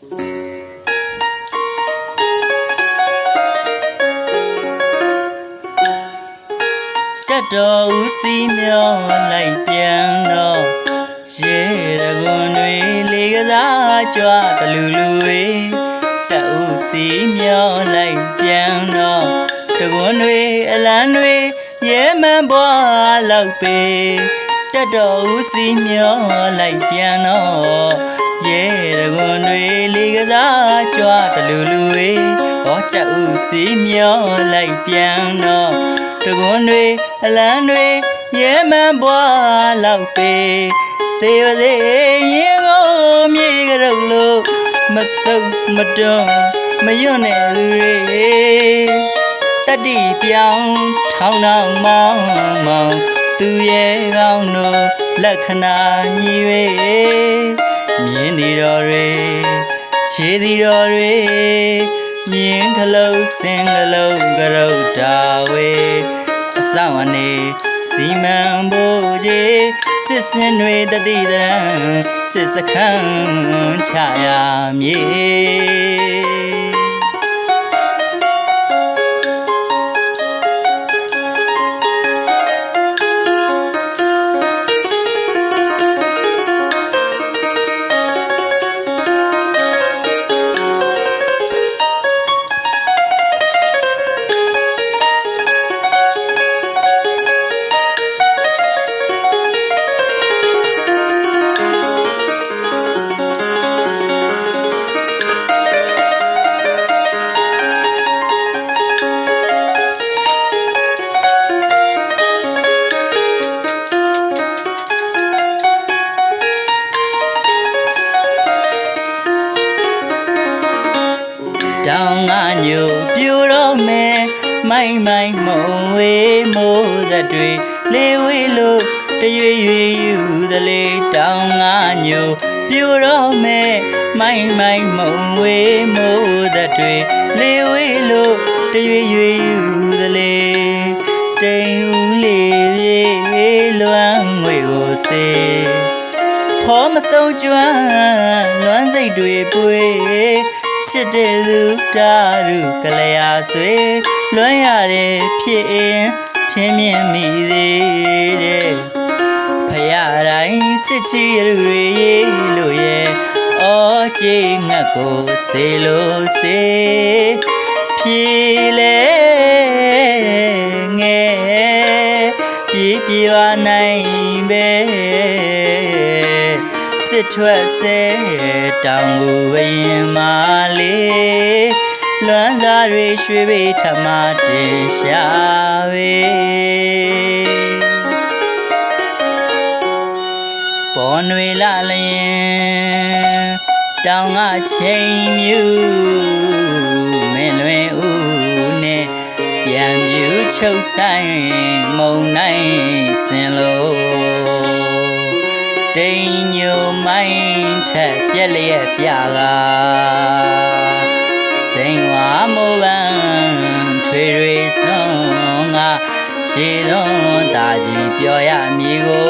တက်တော်ဦးစီမျောလိုက်ပြန်တော့ရေရကွန်တွေလေကစားကြွတလူလူတွေတက်ဦးစီမျောလိုက်ပြန်တော့တကွန်တွေအလန်းတွေရဲမှန်ပွားလောက်ပေတက်တော်ဦးစီမျောလိုက်ပြန်တော့ ရဲရကွန်တွေလေကစားကြွတလူလူတွေဟောတက်ဦးစီမျောလိုက်ပြန်တော့တကွန်းတွေအလန်းတွေရဲမှန်ပွားလောက်ပေသေပါစေရင်ကိုမြေကြရုပ်လို့မဆုပ်မတွန်းမယွန့်တဲ့သူတွေတတိပြောင်းထောင်းထောင်းမောင်းမောင်းသူရဲ့ကောင်းတို့လက္ခဏာညီ၍ မြင်နေတော်တွေခြေသည်တော်တွေမြင်ကလေးစင်ကလေးကရုတ်တာဝေအဆောင်အနေစီမံဖို့ကြီးစစ်စင်တွေတတိတရံစစ်စခန်းချရမ င်းငါညိုပြူတော့မယ်မိုင်းမိုင်းမုံဝေးမိုးသက်တွေလေးဝေးလို့တရွေရွေယူသလေတောင်းငါညိုပြူတော့မယ်မိုင်းမိုင်းမုံဝေးမိုးသက်တွေလေးဝေးလို့တရွေရွေယူသလေတိမ်ဦးလေးပြေလွမ်းငွေကိုစေးဖောမဆုံးကျွမ်းလွမ်းစိတ်တွေပွေ ချစ်တဲ့လူတာရုကလျာဆွေလွမ်းရတဲ့ဖြစ်ရင်ထင်းမြင်မိသေးတဲ့ဖရာတိုင်းစစ်ချီရုတွေရေးလို့ရဲ့အော်ကျိငတ်ကိုစေလို့စေဖြီလေငယ်ပြေးပြေးနိုင်ပဲ စစ်ထွက်ဆဲတောင်ကိုဝရင်မာလေးလွမ်းစားတွေရွှေပေထမတင်ရှာပေပေါ်နွေလာလျင်တောင်ကချိန်မြူမင်းလွင်ဦးနဲ့ပြန်မြူချုပ်ဆိုင်မုံနိုင်စင်လို့ တိမ်ညိုမိုင်းထက်ပြက်လျက်ပြကားစိန်ဝါမိုးပန်းထွေတွေစွန်ငါခြေသွန်းတာကြီးပြောရမည်ကို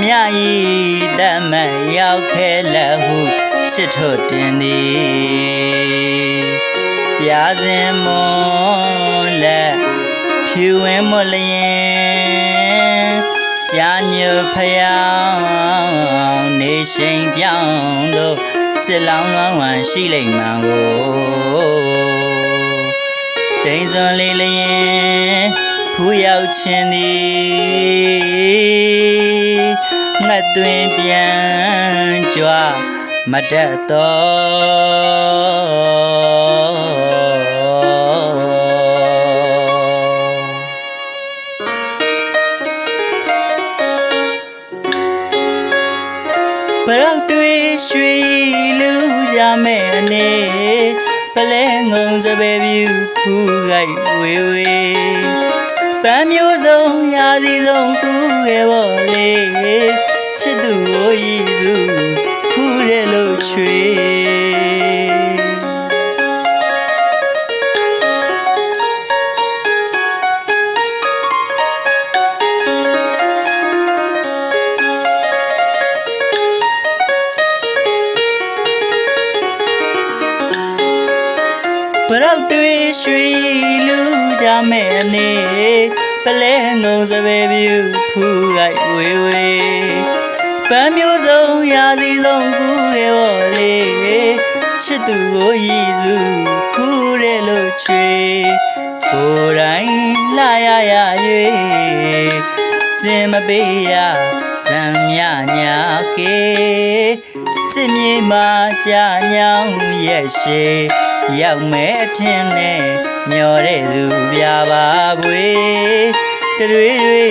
မြဤတမတ်ရောက်ခဲလက်ဟုချစ်ထွတ်တင်သည်ပြားစင်မွန်လက်ဖြူဝင်းမလျင် ကြာညဖယောင်းနေရှိန်ပြောင်းတို့စစ်လောင်းလွမ်းဝမ်းရှိလိမ့်မှန်ကိုတိမ်စွန်လေးလျင်ဖူးရောက်ခြင်းသည်ငတ်သွင်းပြန်ကြွမတတ်တော့ နေပလဲငုံစပယ်ပြူဖူးခိုက်ဝေဝေပန်းမျိုးစုံရာစီဆုံးကူခဲ့ပေါ်လေချစ်သူကိုရည်စုဖူးတယ်လို့ချွေ ရောက်တွေရွှေလူကြမဲ့အနေပလဲငုံစပယ်ပြူဖူးလိုက်ဝေဝေပန်းမျိုးစုံရာစီဆုံးကူရဲ့ဘောလေချစ်သူကိုရည်စုခူးတယ်လို့ချွေကိုယ်တိုင်လာရရ၍ စင်မပေးရစံမြညာကေစစ်မြေမှာကြာညောင်းရဲ့ရှိရောက်မဲ့ထင်းနဲ့မျောတဲ့သူပြပါပွေတတွေတွေ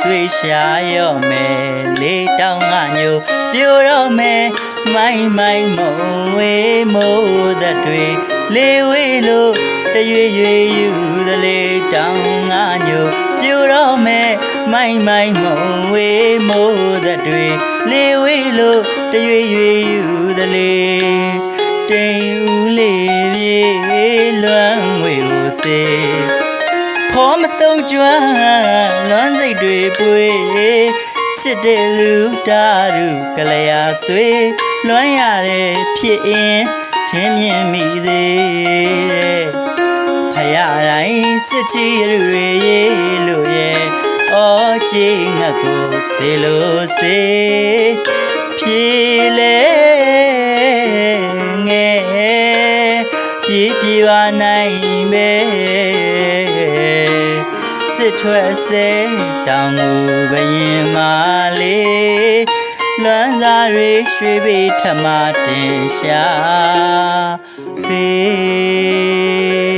ဆွေရှာရော့မယ်လေးတောင်းငါညိုပြိုတော့မယ်မိုင်းမိုင်းမုံဝေးမိုးသက်တွေလေးဝေးလို့တရွေရွေယူသလေးတောင်းငါညိုပြိုတော့မယ် မိုင်းမိုင်းမုံဝေးမိုးသက်တွေလေးဝေးလို့တရွေရွေယူသလေးတိမ်ဦးလေးပြေလွမ်းငွေကိုစေဖောမဆုံးကျွမ်းလွမ်းစိတ်တွေပွေချစ်တဲ့လူတာရုကလျာဆွေလွမ်းရတဲ့ဖြစ်ရင်ထင်းမြင်မိသေးတဲ့ဖယားတိုင်းစစ်ချီရတွေရေလို့ရဲ့ အော်ချေငတ်ကိုစေလို့စေဖြေလေငယ်ပြေးပြေးပါနိုင်ပဲစစ်ထွက်စေတောင်ကိုဘရင်မာလေးလွမ်းစားရေရွှေပေထမတင်ရှာပေ